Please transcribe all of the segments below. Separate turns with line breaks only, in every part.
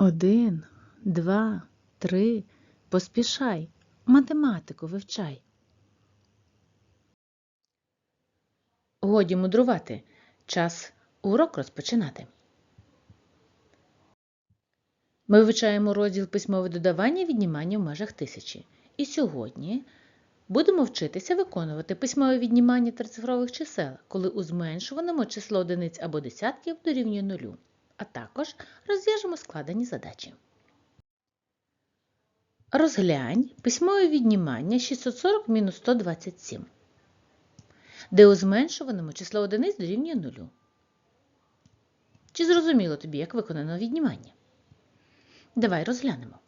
Один, два, три. Поспішай. Математику вивчай. Годі мудрувати. Час урок розпочинати. Ми вивчаємо розділ письмове додавання віднімання в межах тисячі. І сьогодні будемо вчитися виконувати письмове віднімання трицифрових чисел, коли у зменшуваному число одиниць або десятків дорівнює нулю, а також розв'яжемо складені задачі. Розглянь письмове віднімання 640 мінус 127, де у зменшуваному число одиниць дорівнює нулю. Чи зрозуміло тобі, як виконано віднімання? Давай розглянемо.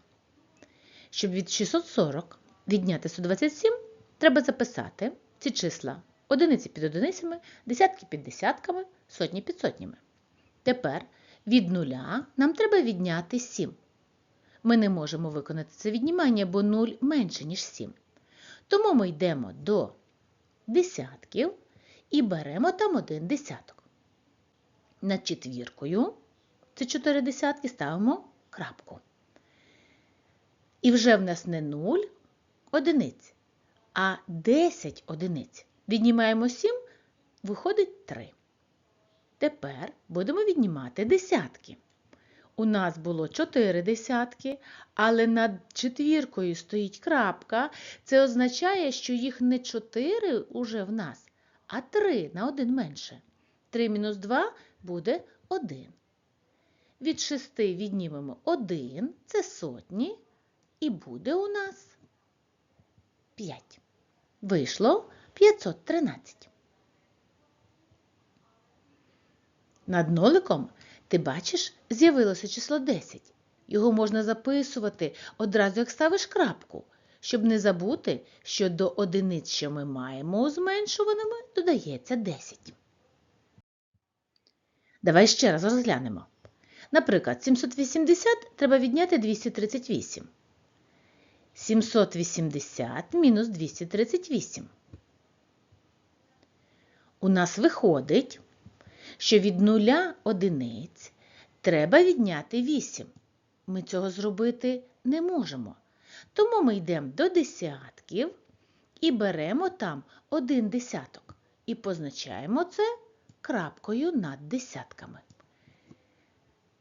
Щоб від 640 відняти 127, треба записати ці числа одиниці під одиницями, десятки під десятками, сотні під сотнями. Тепер від нуля нам треба відняти 7. Ми не можемо виконати це віднімання, бо 0 менше, ніж 7. Тому ми йдемо до десятків і беремо там один десяток. Над четвіркою, це 4 десятки, ставимо крапку. І вже в нас не 0 одиниць, а 10 одиниць. Віднімаємо 7, виходить 3. Тепер будемо віднімати десятки. У нас було 4 десятки, але над четвіркою стоїть крапка. Це означає, що їх не 4 уже в нас, а 3 на 1 менше. 3 мінус 2 буде 1. Від 6 віднімемо 1, це сотні, і буде у нас 5. Вийшло 513. Над ноликом ти бачиш, з'явилося число 10. Його можна записувати одразу, як ставиш крапку, щоб не забути, що до одиниць, що ми маємо у зменшуваними, додається 10. Давай ще раз розглянемо. Наприклад, 780 треба відняти 238. 780 мінус 238. У нас виходить, що від нуля одиниць треба відняти 8. Ми цього зробити не можемо. Тому ми йдемо до десятків і беремо там один десяток і позначаємо це крапкою над десятками.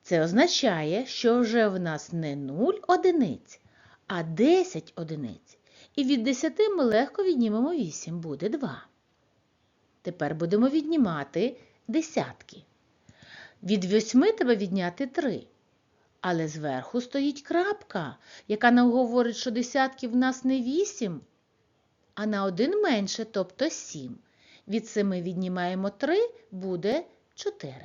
Це означає, що вже в нас не 0 одиниць, а 10 одиниць. І від 10 ми легко віднімемо 8, буде 2. Тепер будемо віднімати десятки. Від 8 треба відняти 3. Але зверху стоїть крапка, яка нам говорить, що десятків в нас не 8, а на один менше, тобто 7. Від 7 віднімаємо 3, буде 4.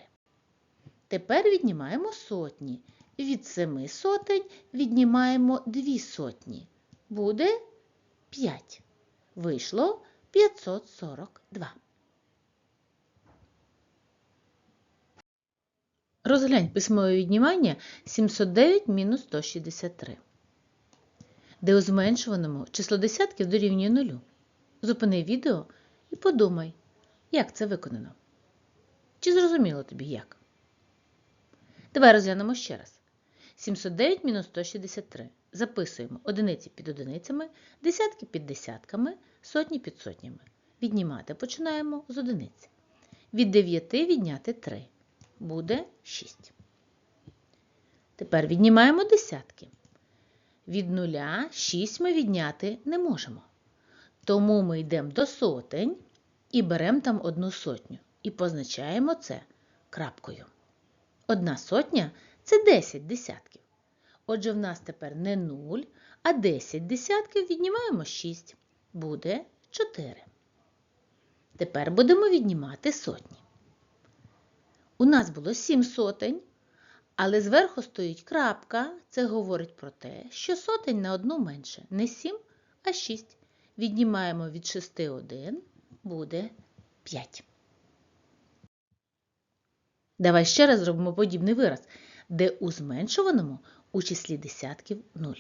Тепер віднімаємо сотні. Від 7 сотень віднімаємо 2 сотні. Буде 5. Вийшло 542. Розглянь письмове віднімання 709-163, де у зменшуваному число десятків дорівнює нулю. Зупини відео і подумай, як це виконано. Чи зрозуміло тобі як? Давай розглянемо ще раз. 709 мінус 163. Записуємо одиниці під одиницями, десятки під десятками, сотні під сотнями. Віднімати починаємо з одиниці. Від 9 відняти 3. Буде 6. Тепер віднімаємо десятки. Від нуля 6 ми відняти не можемо. Тому ми йдемо до сотень і беремо там одну сотню. І позначаємо це крапкою. Одна сотня це 10 десятків. Отже, в нас тепер не 0, а 10 десятків віднімаємо 6. Буде 4. Тепер будемо віднімати сотні. У нас було 7 сотень, але зверху стоїть крапка. Це говорить про те, що сотень на одну менше. Не 7, а 6. Віднімаємо від 6 1, буде 5. Давай ще раз зробимо подібний вираз, де у зменшуваному у числі десятків 0.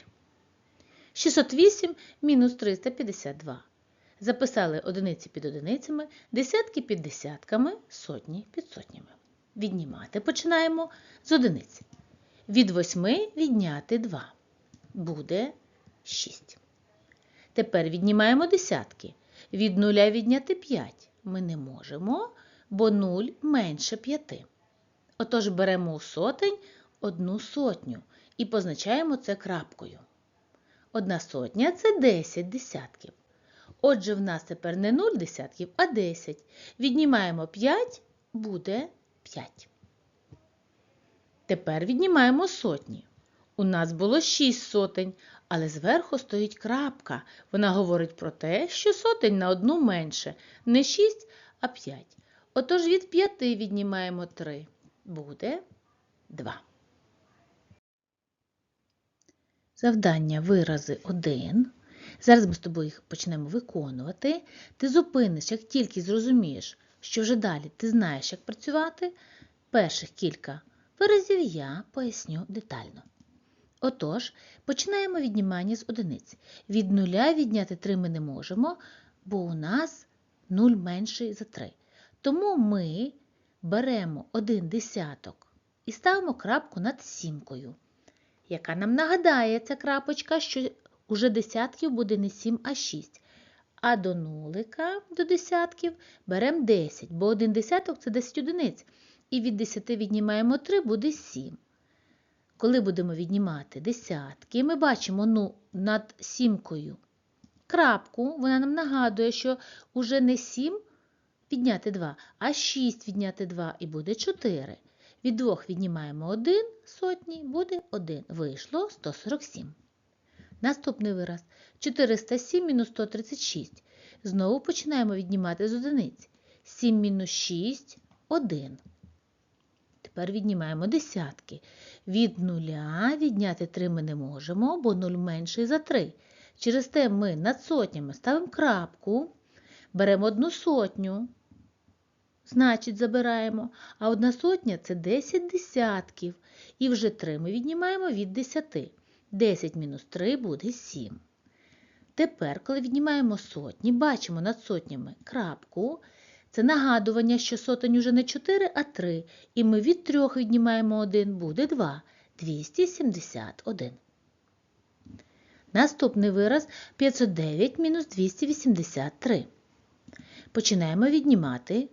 608 мінус 352. Записали одиниці під одиницями, десятки під десятками, сотні під сотнями. Віднімати починаємо з одиниць. Від 8 відняти 2. Буде 6. Тепер віднімаємо десятки. Від 0 відняти 5 ми не можемо, бо 0 менше 5. Отож беремо у сотень одну сотню і позначаємо це крапкою. Одна сотня це 10 десятків. Отже, в нас тепер не 0 десятків, а 10. Віднімаємо 5, буде 5. Тепер віднімаємо сотні. У нас було 6 сотень, але зверху стоїть крапка. Вона говорить про те, що сотень на одну менше. Не 6, а 5. Отож від 5 віднімаємо 3. Буде 2. Завдання вирази 1. Зараз ми з тобою їх почнемо виконувати. Ти зупиниш, як тільки зрозумієш, що вже далі ти знаєш, як працювати. Перших кілька виразів я поясню детально. Отож, починаємо віднімання з одиниць. Від нуля відняти 3 ми не можемо, бо у нас 0 менший за 3. Тому ми беремо один десяток і ставимо крапку над сімкою, яка нам нагадає ця крапочка, що уже десятків буде не 7, а 6. А до нулика, до десятків, беремо 10, бо один десяток це 10 одиниць. І від 10 віднімаємо 3, буде 7. Коли будемо віднімати десятки, ми бачимо ну, над сімкою крапку, вона нам нагадує, що уже не 7 відняти 2, а 6 відняти 2 і буде 4. Від 2 віднімаємо 1 сотні, буде 1. Вийшло 147. Наступний вираз 407 мінус 136. Знову починаємо віднімати з одиниць. 7 мінус 6 1. Тепер віднімаємо десятки. Від нуля відняти 3 ми не можемо, бо 0 менший за 3. Через те ми над сотнями ставимо крапку, беремо одну сотню, значить забираємо, а одна сотня це 10 десятків. І вже 3 ми віднімаємо від 10. 10 мінус 3 буде 7. Тепер, коли віднімаємо сотні, бачимо над сотнями крапку. Це нагадування, що сотень уже не 4, а 3. І ми від 3 віднімаємо 1, буде 2. 271. Наступний вираз 509 мінус 283. Починаємо віднімати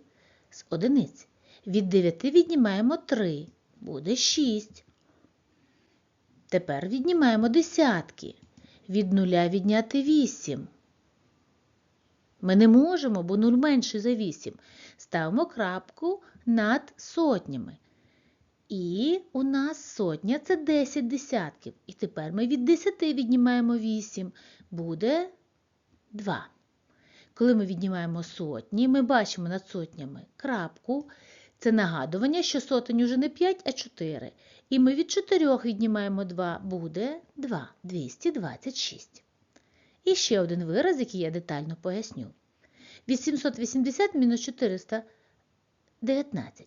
з одиниць. Від 9 віднімаємо 3, буде 6. Тепер віднімаємо десятки. Від нуля відняти 8. Ми не можемо, бо 0 менше за 8. Ставимо крапку над сотнями. І у нас сотня це 10 десятків. І тепер ми від 10 віднімаємо 8. Буде 2. Коли ми віднімаємо сотні, ми бачимо над сотнями крапку. Це нагадування, що сотень уже не 5, а 4. І ми від 4 віднімаємо 2, буде 2, 226. І ще один вираз, який я детально поясню. 880 мінус 419.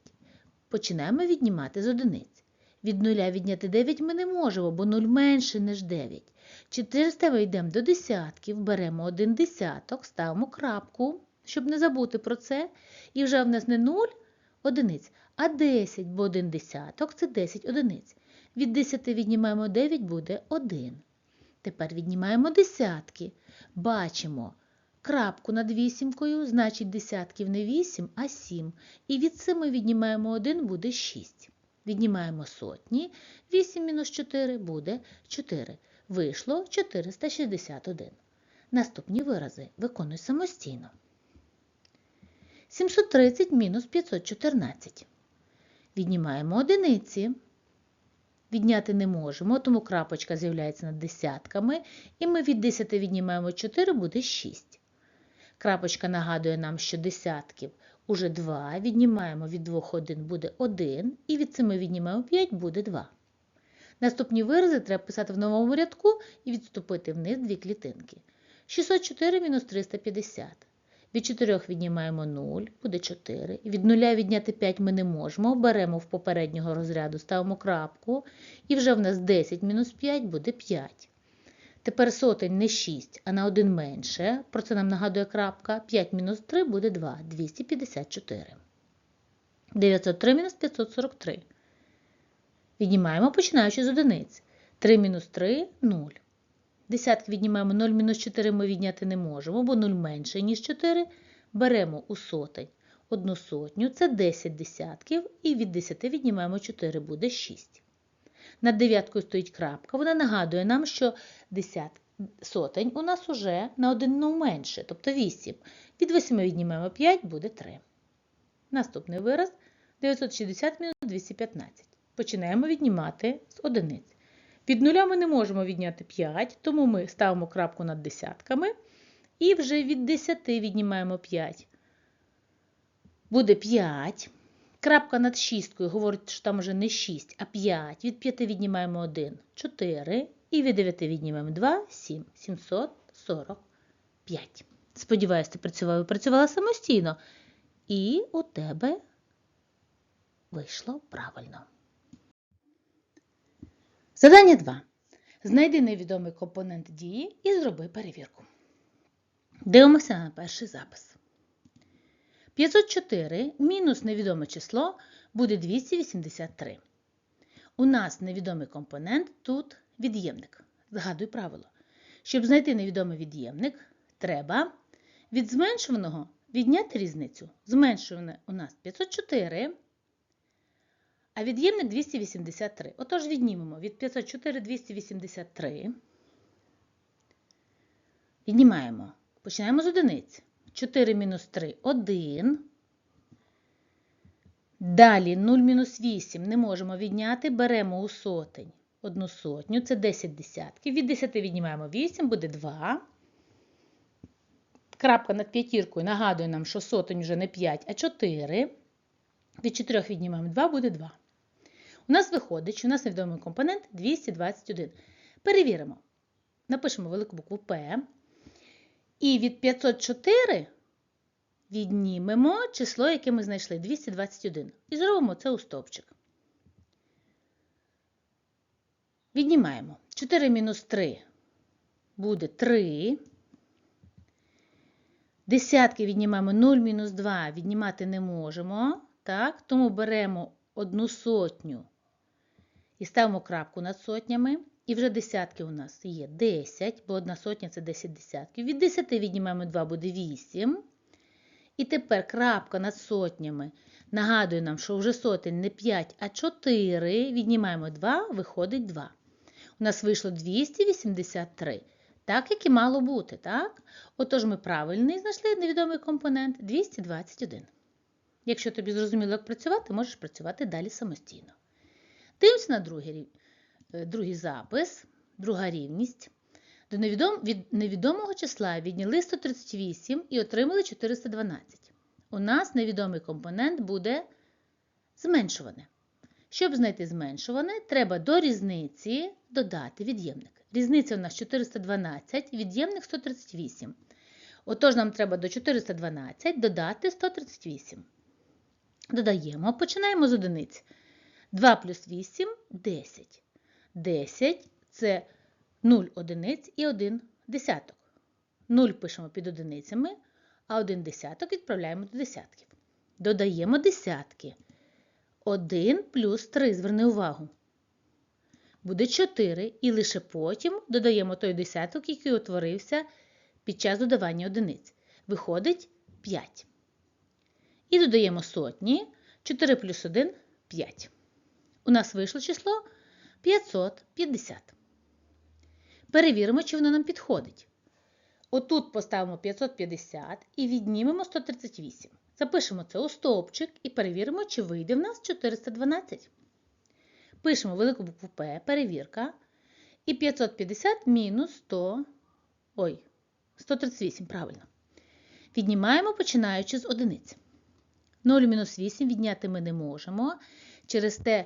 Починаємо віднімати з одиниць. Від 0 відняти 9 ми не можемо, бо 0 менше, ніж 9. 400 ми йдемо до десятків, беремо один десяток, ставимо крапку, щоб не забути про це. І вже в нас не 0 одиниць, а 10, бо один десяток це 10 одиниць. Від 10 віднімаємо 9, буде 1. Тепер віднімаємо десятки. Бачимо крапку над вісімкою, значить десятків не 8, а 7. І від 7 віднімаємо 1, буде 6. Віднімаємо сотні. 8 мінус 4 буде 4. Вийшло 461. Наступні вирази виконуй самостійно. 730 мінус 514. Віднімаємо одиниці. Відняти не можемо, тому крапочка з'являється над десятками, і ми від 10 віднімаємо 4, буде 6. Крапочка нагадує нам, що десятків уже 2, віднімаємо від 2 1 буде 1, і від 7 віднімаємо 5 буде 2. Наступні вирази треба писати в новому рядку і відступити вниз дві клітинки. 604 мінус 350. Від 4 віднімаємо 0, буде 4. Від 0 відняти 5 ми не можемо. Беремо в попереднього розряду, ставимо крапку. І вже в нас 10 мінус 5 буде 5. Тепер сотень не 6, а на 1 менше. Про це нам нагадує крапка. 5 мінус 3 буде 2, 254. 903 мінус 543. Віднімаємо, починаючи з одиниць. 3 мінус 3 – 0. Десятки віднімаємо 0 мінус 4 ми відняти не можемо, бо 0 менше, ніж 4. Беремо у сотень. Одну сотню – це 10 десятків, і від 10 віднімаємо 4, буде 6. Над дев'яткою стоїть крапка. Вона нагадує нам, що 10 сотень у нас уже на одину менше, тобто 8. Від 8 віднімаємо 5, буде 3. Наступний вираз 960 мінус 215. Починаємо віднімати з одиниць. Від нуля ми не можемо відняти 5, тому ми ставимо крапку над десятками. І вже від 10 віднімаємо 5. Буде 5. Крапка над шісткою говорить, що там вже не 6, а 5. Від 5 віднімаємо 1, 4. І від 9 віднімаємо 2, 7. 745. Сподіваюсь, ти працювала, працювала самостійно. І у тебе вийшло правильно. Задання 2. Знайди невідомий компонент дії і зроби перевірку. Дивимося на перший запис. 504 мінус невідоме число буде 283. У нас невідомий компонент тут від'ємник. Згадуй правило. Щоб знайти невідомий від'ємник, треба від зменшуваного відняти різницю. Зменшуване у нас 504, а від'ємник 283. Отож віднімемо від 504 283. Віднімаємо. Починаємо з одиниць. 4 мінус 3 – 1. Далі 0 мінус 8 не можемо відняти, беремо у сотень. Одну сотню, це 10 десятків. Від 10 віднімаємо 8, буде 2. Крапка над п'ятіркою нагадує нам, що сотень вже не 5, а 4. Від 4 віднімаємо 2, буде 2. У нас виходить, що у нас невідомий компонент 221. Перевіримо. Напишемо велику букву П. І від 504 віднімемо число, яке ми знайшли 221. І зробимо це у стовпчик. Віднімаємо. 4 мінус 3 буде 3. Десятки віднімаємо 0 мінус 2 віднімати не можемо. Так? Тому беремо одну сотню і ставимо крапку над сотнями. І вже десятки у нас є 10, бо одна сотня це 10 десятків. Від 10 віднімаємо 2 буде 8. І тепер крапка над сотнями нагадує нам, що вже сотень не 5, а 4. Віднімаємо 2, виходить 2. У нас вийшло 283. Так, як і мало бути, так? Отож, ми правильний знайшли невідомий компонент 221. Якщо тобі зрозуміло, як працювати, можеш працювати далі самостійно. Дивимося на другий. Другий запис, друга рівність. До невідом... від невідомого числа відняли 138 і отримали 412. У нас невідомий компонент буде зменшуване. Щоб знайти зменшуване, треба до різниці додати від'ємник. Різниця у нас 412, від'ємник 138. Отож, нам треба до 412 додати 138. Додаємо, починаємо з одиниць. 2 плюс 8 – 10. 10 це 0 одиниць і 1 десяток. 0 пишемо під одиницями, а 1 десяток відправляємо до десятків. Додаємо десятки. 1 плюс 3, зверни увагу. Буде 4, і лише потім додаємо той десяток, який утворився під час додавання одиниць. Виходить 5. І додаємо сотні. 4 плюс 1 – 5. У нас вийшло число 550. Перевіримо, чи воно нам підходить. Отут поставимо 550 і віднімемо 138. Запишемо це у стовпчик і перевіримо, чи вийде в нас 412. Пишемо велику букву П, перевірка. І 550 мінус 100. Ой, 138, правильно. Віднімаємо, починаючи з одиниць. 0 мінус 8 відняти ми не можемо. Через те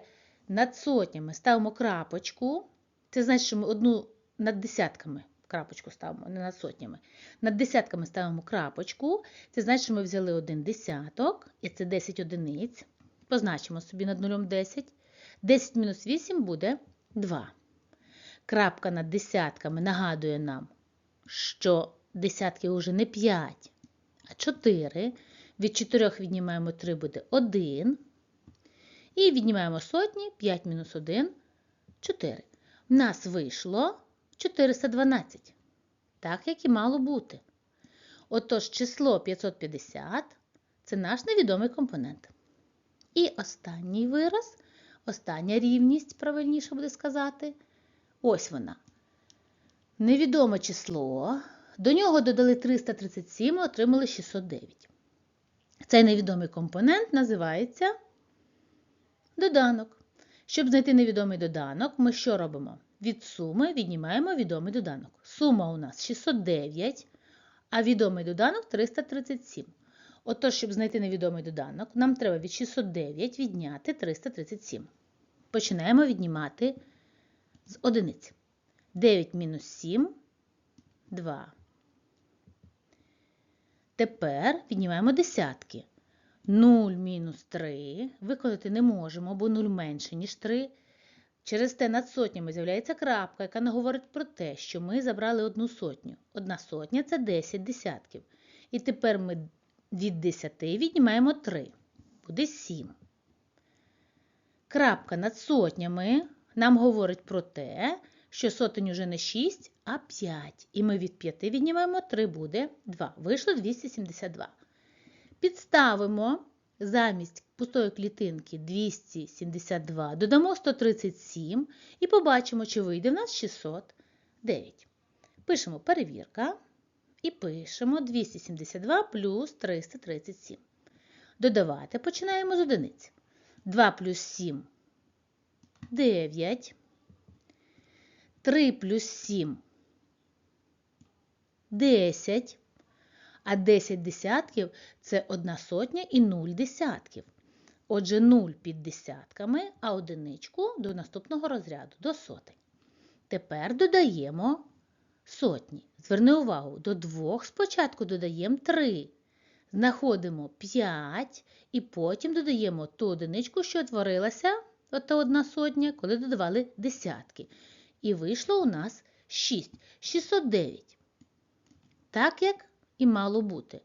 над сотнями ставимо крапочку. Це значить, що ми одну над десятками крапочку ставимо, не над сотнями. Над десятками ставимо крапочку. Це значить, що ми взяли один десяток, і це 10 одиниць. Позначимо собі над нулем 10. 10 мінус 8 буде 2. Крапка над десятками нагадує нам, що десятки вже не 5, а 4. Від 4 віднімаємо 3 буде 1. І віднімаємо сотні 5 мінус 1 4. В нас вийшло 412. Так, як і мало бути. Отож, число 550 це наш невідомий компонент. І останній вираз, остання рівність, правильніше буде сказати. Ось вона. Невідоме число. До нього додали 337 і отримали 609. Цей невідомий компонент називається доданок. Щоб знайти невідомий доданок, ми що робимо? Від суми віднімаємо відомий доданок. Сума у нас 609, а відомий доданок 337. Отож, щоб знайти невідомий доданок, нам треба від 609 відняти 337. Починаємо віднімати з одиниць. 9 мінус 7 2. Тепер віднімаємо десятки. 0 мінус 3. Виконати не можемо, бо 0 менше, ніж 3. Через те над сотнями з'являється крапка, яка не говорить про те, що ми забрали одну сотню. Одна сотня це 10 десятків. І тепер ми від 10 віднімаємо 3. Буде 7. Крапка над сотнями нам говорить про те, що сотень уже не 6, а 5. І ми від 5 віднімаємо 3 буде 2. Вийшло 272. Підставимо замість пустої клітинки 272, додамо 137 і побачимо, чи вийде в нас 609. Пишемо перевірка і пишемо 272 плюс 337. Додавати починаємо з одиниць. 2 плюс 7 9. 3 плюс 7 10. А 10 десятків це одна сотня і 0 десятків. Отже, 0 під десятками, а одиничку до наступного розряду, до сотень. Тепер додаємо сотні. Зверни увагу, до двох спочатку додаємо 3. Знаходимо 5 і потім додаємо ту одиничку, що утворилася, ота одна сотня, коли додавали десятки. І вийшло у нас 6. 609. Так як і мало бути.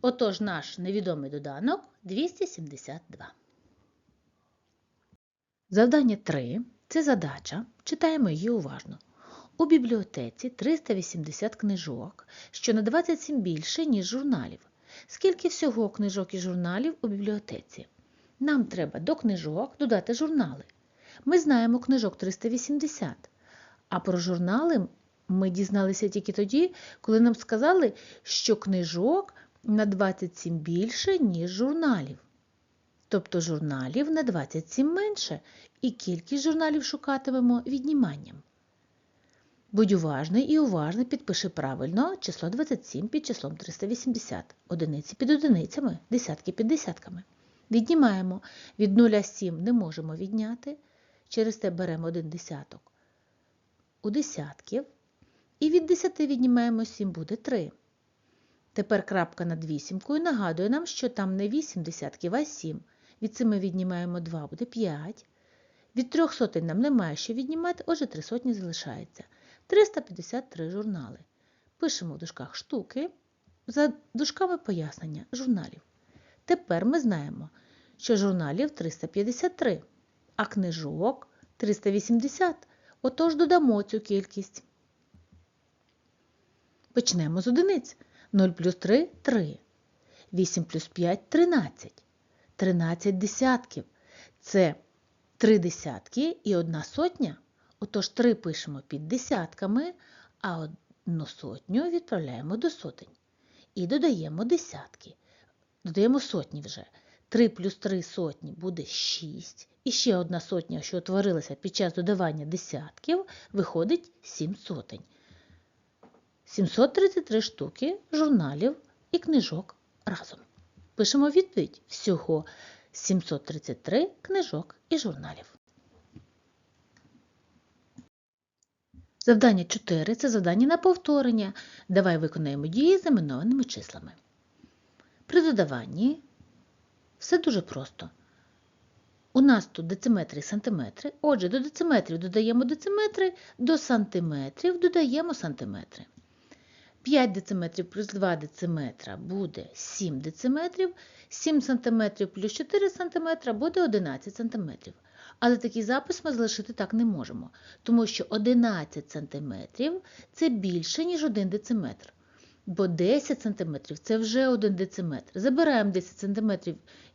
Отож, наш невідомий доданок 272. Завдання 3 це задача. Читаємо її уважно. У бібліотеці 380 книжок, що на 27 більше, ніж журналів. Скільки всього книжок і журналів у бібліотеці? Нам треба до книжок додати журнали. Ми знаємо книжок 380, а про журнали ми дізналися тільки тоді, коли нам сказали, що книжок на 27 більше, ніж журналів. Тобто журналів на 27 менше, і кількість журналів шукатимемо відніманням. Будь уважний і уважно підпиши правильно число 27 під числом 380, одиниці під одиницями, десятки під десятками. Віднімаємо від 0 7 не можемо відняти, через те беремо один десяток у десятків. І від 10 віднімаємо 7 буде 3. Тепер крапка над вісімкою нагадує нам, що там не 8 десятків, а 7. Від 7 віднімаємо 2, буде 5. Від 3 сотень нам немає що віднімати, отже 3 сотні залишається. 353 журнали. Пишемо в дужках штуки, за дужками пояснення журналів. Тепер ми знаємо, що журналів 353, а книжок 380. Отож додамо цю кількість. Почнемо з одиниць. 0 плюс 3 3. 8 плюс 5 13. 13 десятків. Це 3 десятки і одна сотня. Отож 3 пишемо під десятками, а одну сотню відправляємо до сотень. І додаємо десятки. Додаємо сотні вже. 3 плюс 3 сотні буде 6. І ще одна сотня, що утворилася під час додавання десятків, виходить 7 сотень. 733 штуки журналів і книжок разом. Пишемо відповідь всього 733 книжок і журналів. Завдання 4 це завдання на повторення. Давай виконаємо дії з іменованими числами. При додаванні все дуже просто. У нас тут дециметри і сантиметри. Отже, до дециметрів додаємо дециметри, до сантиметрів додаємо сантиметри. 5 дециметрів плюс 2 дециметра буде 7 дециметрів, 7 см плюс 4 см буде 11 см. Але такий запис ми залишити так не можемо, тому що 11 см це більше, ніж 1 дециметр. Бо 10 см це вже 1 дециметр. Забираємо 10 см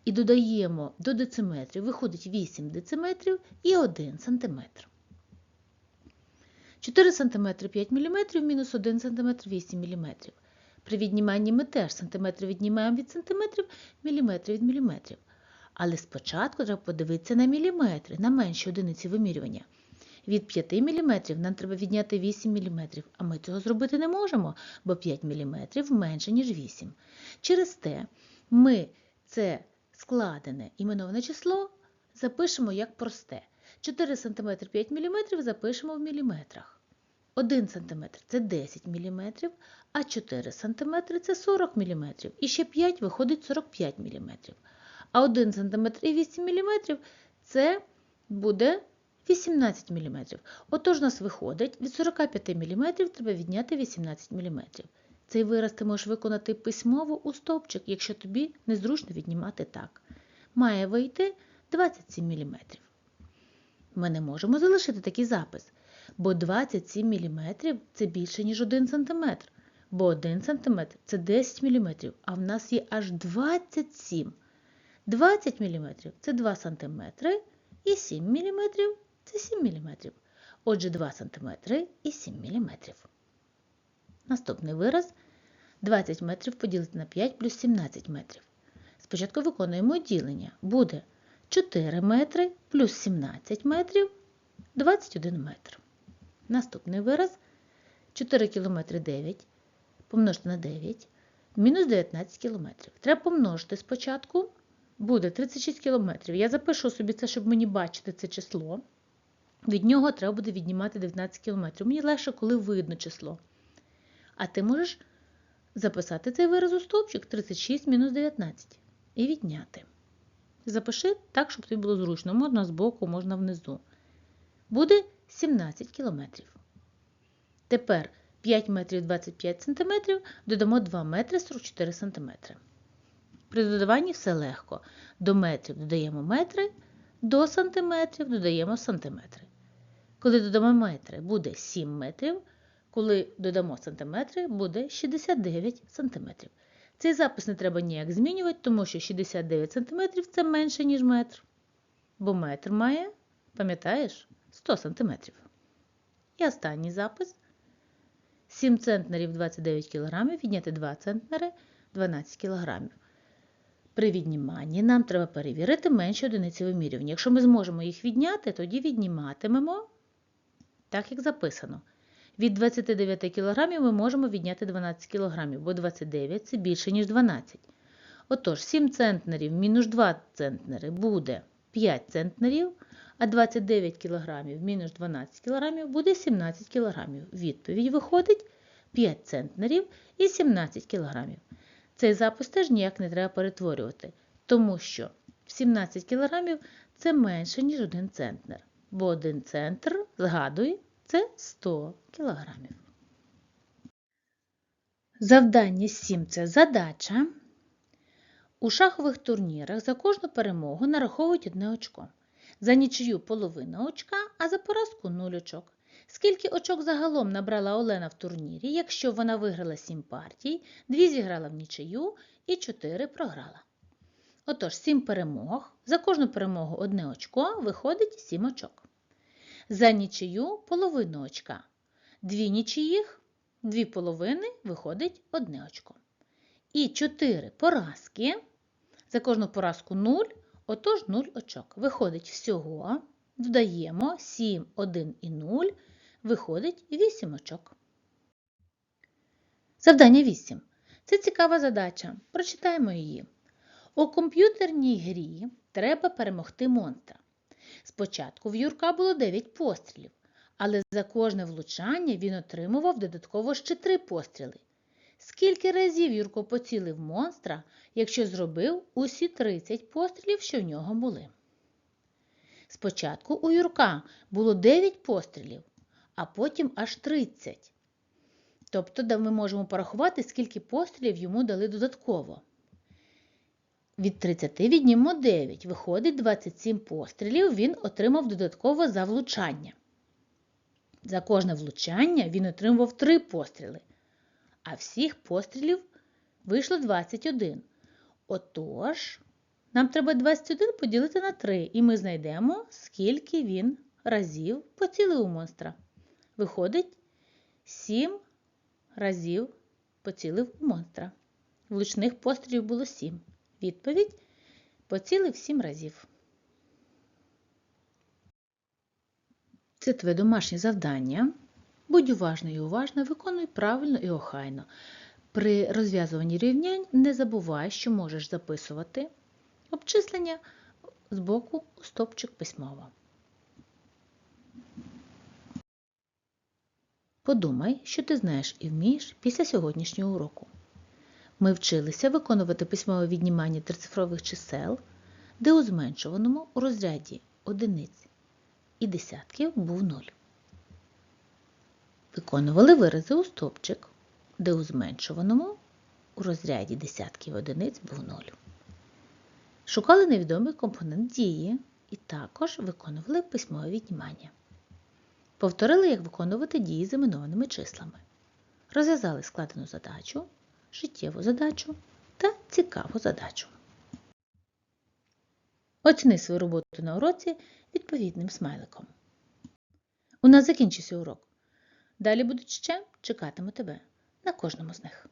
і додаємо до дециметрів, виходить 8 дециметрів і 1 см. 4 см 5 мм мінус 1 см 8 мм. При відніманні ми теж сантиметри віднімаємо від сантиметрів, міліметри від міліметрів. Але спочатку треба подивитися на міліметри, на менші одиниці вимірювання. Від 5 мм нам треба відняти 8 мм, а ми цього зробити не можемо, бо 5 мм менше, ніж 8. Через те ми це складене іменоване число запишемо як просте. 4 см 5 мм запишемо в міліметрах. 1 см це 10 мм, а 4 см це 40 мм. І ще 5 виходить 45 мм. А 1 см і 8 мм це буде 18 мм. Отож, у нас виходить, від 45 мм треба відняти 18 мм. Цей вираз ти можеш виконати письмово у стовпчик, якщо тобі незручно віднімати так. Має вийти 27 мм. Ми не можемо залишити такий запис, бо 27 мм це більше, ніж 1 см. Бо 1 см це 10 мм, а в нас є аж 27 20 мм це 2 см і 7 мм це 7 мм. Отже, 2 см і 7 мм. Наступний вираз 20 метрів поділити на 5 плюс 17 метрів. Спочатку виконуємо ділення. Буде 4 метри плюс 17 метрів 21 метр. Наступний вираз 4 км 9 помножити на 9 мінус 19 км. Треба помножити спочатку. Буде 36 км. Я запишу собі це, щоб мені бачити це число. Від нього треба буде віднімати 19 км. Мені легше, коли видно число. А ти можеш записати цей вираз у стовпчик 36 мінус 19 і відняти. Запиши так, щоб тобі було зручно. Можна збоку, можна внизу. Буде 17 км. Тепер 5 метрів 25 см додамо 2 метри 44 см. При додаванні все легко. До метрів додаємо метри, до сантиметрів додаємо сантиметри. Коли додамо метри, буде 7 метрів. Коли додамо сантиметри, буде 69 сантиметрів. Цей запис не треба ніяк змінювати, тому що 69 сантиметрів це менше, ніж метр. Бо метр має, пам'ятаєш, 100 сантиметрів. І останній запис. 7 центнерів 29 кг відняти 2 центнери 12 кг. При відніманні нам треба перевірити менші одиниці вимірювання. Якщо ми зможемо їх відняти, тоді відніматимемо так, як записано. Від 29 кг ми можемо відняти 12 кг, бо 29 це більше, ніж 12. Отож, 7 центнерів мінус 2 центнери буде 5 центнерів, а 29 кг мінус 12 кг буде 17 кг. Відповідь виходить 5 центнерів і 17 кг. Цей запис теж ніяк не треба перетворювати, тому що 17 кг це менше, ніж 1 центнер, бо 1 центр, згадуй, це 100 кг. Завдання 7 це задача. У шахових турнірах за кожну перемогу нараховують одне очко. За нічию половина очка, а за поразку 0 очок. Скільки очок загалом набрала Олена в турнірі, якщо вона виграла 7 партій, 2 зіграла в нічию і 4 програла. Отож, 7 перемог. За кожну перемогу одне очко виходить 7 очок. За нічию половину очка. Дві нічиїх, дві половини виходить одне очко. І 4 поразки. За кожну поразку 0, отож 0 очок. Виходить всього, додаємо 7, 1 і 0, виходить 8 очок. Завдання 8. Це цікава задача. Прочитаємо її. У комп'ютерній грі треба перемогти монстра. Спочатку в Юрка було 9 пострілів, але за кожне влучання він отримував додатково ще 3 постріли. Скільки разів Юрко поцілив монстра, якщо зробив усі 30 пострілів, що в нього були? Спочатку у Юрка було 9 пострілів, а потім аж 30. Тобто ми можемо порахувати, скільки пострілів йому дали додатково. Від 30 віднімемо 9. Виходить 27 пострілів він отримав додатково за влучання. За кожне влучання він отримував 3 постріли, а всіх пострілів вийшло 21. Отож, нам треба 21 поділити на 3, і ми знайдемо, скільки він разів поцілив у монстра. Виходить, 7 разів поцілив у монстра. Влучних пострілів було 7. Відповідь поцілив 7 разів. Це твоє домашнє завдання. Будь уважний і уважна, виконуй правильно і охайно. При розв'язуванні рівнянь не забувай, що можеш записувати обчислення з боку стопчик письмово. Подумай, що ти знаєш і вмієш після сьогоднішнього уроку. Ми вчилися виконувати письмове віднімання трицифрових чисел, де у зменшуваному розряді одиниць і десятків був 0. Виконували вирази у стопчик, де у зменшуваному у розряді десятків одиниць був 0. Шукали невідомий компонент дії і також виконували письмове віднімання. Повторили, як виконувати дії з іменованими числами. Розв'язали складену задачу, життєву задачу та цікаву задачу. Оціни свою роботу на уроці відповідним смайликом. У нас закінчився урок. Далі будуть ще чекатиму тебе на кожному з них.